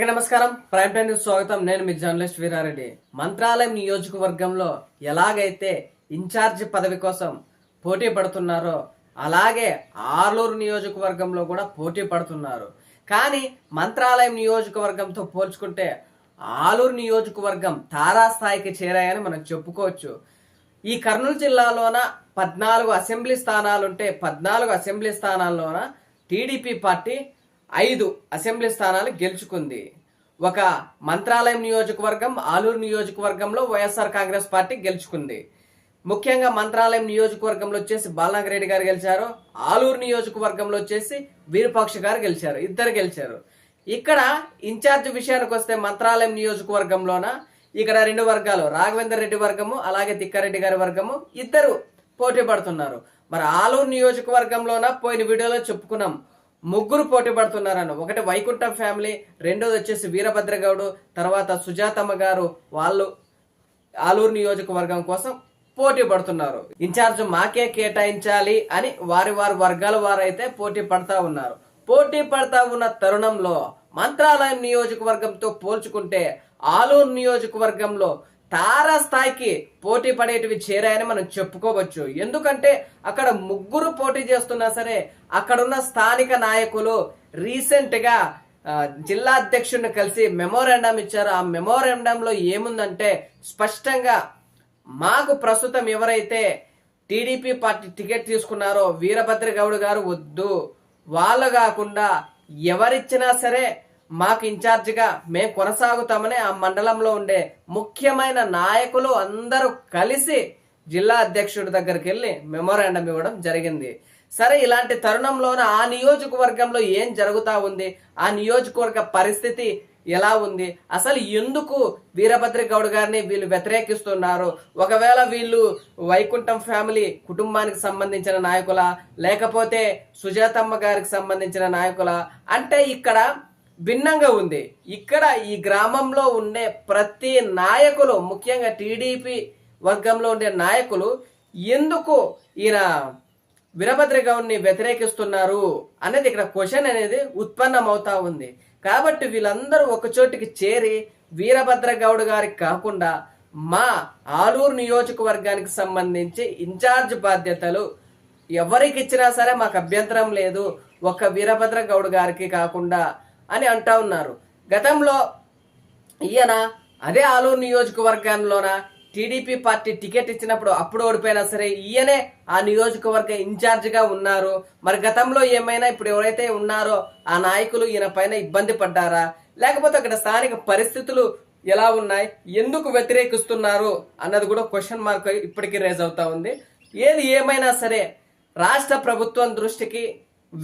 నమస్కారం. Prime time news స్వాగతం. నేను మీ జర్నలిస్ట్ వీరారెడ్డి. మంత్రాలయం నియోజకవర్గంలో ఎలాగైతే ఇన్ఛార్జ్ పదవి కోసం పోటీ పడుతున్నారో అలాగే ఆలూరు నియోజకవర్గంలో కూడా పోటీ పడుతున్నారు. కానీ మంత్రాలయం నియోజకవర్గంతో పోల్చుకుంటే ఆలూరు నియోజకవర్గం తారాస్థాయికి చేరాయని మనం చెప్పుకోవచ్చు. ఈ కర్నూలు జిల్లాలోన పద్నాలుగు అసెంబ్లీ స్థానాలుంటే పద్నాలుగు అసెంబ్లీ స్థానాల్లోన టీడీపీ పార్టీ ఐదు అసెంబ్లీ స్థానాలు గెలుచుకుంది. ఒక మంత్రాలయం నియోజకవర్గం ఆలూరు నియోజకవర్గంలో వైఎస్ఆర్ కాంగ్రెస్ పార్టీ గెలుచుకుంది. ముఖ్యంగా మంత్రాలయం నియోజకవర్గంలో వచ్చేసి బాలనాగిరెడ్డి గారు గెలిచారు. ఆలూరు నియోజకవర్గంలో వచ్చేసి వీరపాక్ష గారు గెలిచారు. ఇద్దరు గెలిచారు. ఇక్కడ ఇన్ఛార్జ్ విషయానికి వస్తే మంత్రాలయం నియోజకవర్గంలోన? ఇక్కడ రెండు వర్గాలు రాఘవేందర్ రెడ్డి వర్గము అలాగే తిక్కారెడ్డి గారి వర్గము. ఇద్దరు పోటీ పడుతున్నారు. మరి ఆలూరు నియోజకవర్గంలోన? పోయిన వీడియోలో చెప్పుకున్నాం. ముగ్గురు పోటీ పడుతున్నారన్న ఒకటి వైకుంఠం ఫ్యామిలీ రెండోది వచ్చేసి వీరభద్రగౌడు తర్వాత సుజాతమ్మ గారు వాళ్ళు ఆలూరు నియోజకవర్గం కోసం పోటీ పడుతున్నారు. ఇన్ఛార్జ్ మాకే కేటాయించాలి అని వారి వారి వర్గాల వారైతే పోటీ పడతా ఉన్నారు. పోటీ పడతా ఉన్న తరుణంలో మంత్రాలయం నియోజకవర్గంతో పోల్చుకుంటే ఆలూరు నియోజకవర్గంలో తారాస్థాయికి పోటీ పడేటివి చేరాయని మనం చెప్పుకోవచ్చు. ఎందుకంటే అక్కడ ముగ్గురు పోటీ చేస్తున్నా సరే అక్కడున్న స్థానిక నాయకులు రీసెంట్గా జిల్లా అధ్యక్షుడిని కలిసి మెమోరాండం ఇచ్చారు. ఆ మెమోరాండంలో ఏముందంటే స్పష్టంగా మాకు ప్రస్తుతం ఎవరైతే టీడీపీ పార్టీ టికెట్ తీసుకున్నారో వీరభద్ర గౌడ్ గారు వద్దు. వాళ్ళు కాకుండా ఎవరిచ్చినా సరే మాకు ఇన్ఛార్జిగా మేము కొనసాగుతామని ఆ మండలంలో ఉండే ముఖ్యమైన నాయకులు అందరూ కలిసి జిల్లా అధ్యక్షుడి దగ్గరికి వెళ్ళి మెమోరాండం ఇవ్వడం జరిగింది. సరే ఇలాంటి తరుణంలోన ఆ నియోజకవర్గంలో ఏం జరుగుతూ ఉంది? ఆ నియోజకవర్గ పరిస్థితి ఎలా ఉంది? అసలు ఎందుకు వీరభద్రి గౌడ్ గారిని వీళ్ళు వ్యతిరేకిస్తున్నారు? ఒకవేళ వీళ్ళు వైకుంఠం ఫ్యామిలీ కుటుంబానికి సంబంధించిన నాయకుల? లేకపోతే సుజాతమ్మ గారికి సంబంధించిన నాయకుల? అంటే ఇక్కడ భిన్నంగా ఉంది. ఇక్కడ ఈ గ్రామంలో ఉండే ప్రతి నాయకులు ముఖ్యంగా టీడీపీ వర్గంలో ఉండే నాయకులు ఎందుకు ఈయన వీరభద్ర గౌడ్ని వ్యతిరేకిస్తున్నారు అనేది ఇక్కడ క్వశ్చన్ అనేది ఉత్పన్నమవుతా ఉంది. కాబట్టి వీళ్ళందరూ ఒకచోటికి చేరి వీరభద్ర గౌడ్ గారికి కాకుండా మా ఆలూరు నియోజకవర్గానికి సంబంధించి ఇన్ఛార్జ్ బాధ్యతలు ఎవరికి ఇచ్చినా సరే మాకు అభ్యంతరం లేదు. ఒక వీరభద్ర గౌడ్ గారికి కాకుండా అని అంటా ఉన్నారు. గతంలో ఈయన అదే ఆలూరు నియోజకవర్గంలోన టీడీపీ పార్టీ టికెట్ ఇచ్చినప్పుడు అప్పుడు ఓడిపోయినా సరే ఈయనే ఆ నియోజకవర్గ ఇన్ఛార్జిగా ఉన్నారు. మరి గతంలో ఏమైనా ఇప్పుడు ఎవరైతే ఉన్నారో ఆ నాయకులు ఈయన పైన ఇబ్బంది పడ్డారా? లేకపోతే అక్కడ స్థానిక పరిస్థితులు ఎలా ఉన్నాయి? ఎందుకు వ్యతిరేకిస్తున్నారు? అన్నది కూడా క్వశ్చన్ మార్క్ ఇప్పటికీ రేజ్ అవుతా ఉంది. ఏది ఏమైనా సరే రాష్ట్ర ప్రభుత్వం దృష్టికి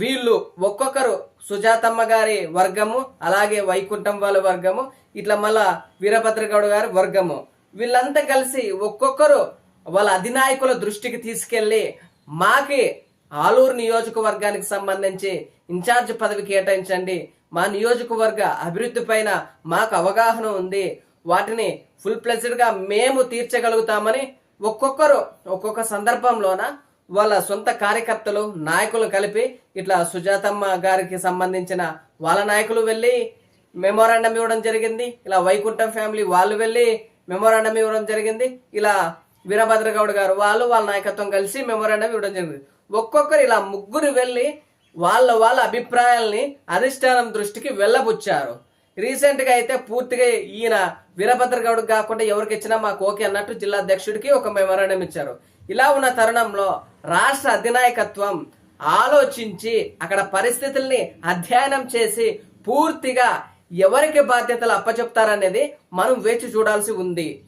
వీళ్ళు ఒక్కొక్కరు సుజాతమ్మ గారి వర్గము అలాగే వైకుంఠం వాళ్ళ వర్గము ఇట్లా మళ్ళా వీరభద్రగౌడ్ గారి వర్గము. వీళ్ళంతా కలిసి ఒక్కొక్కరు వాళ్ళ అధినాయకుల దృష్టికి తీసుకెళ్ళి మాకి ఆలూరు నియోజకవర్గానికి సంబంధించి ఇన్ఛార్జ్ పదవి కేటాయించండి. మా నియోజకవర్గ అభివృద్ధి పైన మాకు అవగాహన ఉంది. వాటిని ఫుల్ ప్లెజెడ్గా మేము తీర్చగలుగుతామని ఒక్కొక్కరు ఒక్కొక్క సందర్భంలోన వాళ్ళ సొంత కార్యకర్తలు నాయకులు కలిపి ఇట్లా సుజాతమ్మ గారికి సంబంధించిన వాళ్ళ నాయకులు వెళ్ళి మెమోరాండం ఇవ్వడం జరిగింది. ఇలా వైకుంఠం ఫ్యామిలీ వాళ్ళు వెళ్ళి మెమోరాండం ఇవ్వడం జరిగింది. ఇలా వీరభద్రగౌడ్ గారు వాళ్ళు వాళ్ళ నాయకత్వం కలిసి మెమోరాండం ఇవ్వడం జరిగింది. ఒక్కొక్కరు ఇలా ముగ్గురు వెళ్ళి వాళ్ళ వాళ్ళ అభిప్రాయాల్ని అధిష్టానం దృష్టికి వెళ్ళబుచ్చారు. రీసెంట్గా అయితే పూర్తిగా ఈయన వీరభద్రగౌడ్ కాకుండా ఎవరికి ఇచ్చినా మాకు ఓకే అన్నట్టు జిల్లా అధ్యక్షుడికి ఒక మెమోరాండం ఇచ్చారు. ఇలా ఉన్న తరుణంలో రాష్ట్ర అధినాయకత్వం ఆలోచించి అక్కడ పరిస్థితుల్ని అధ్యయనం చేసి పూర్తిగా ఎవరికి బాధ్యతలు అప్పచెప్తారనేది మనం వేచి చూడాల్సి ఉంది.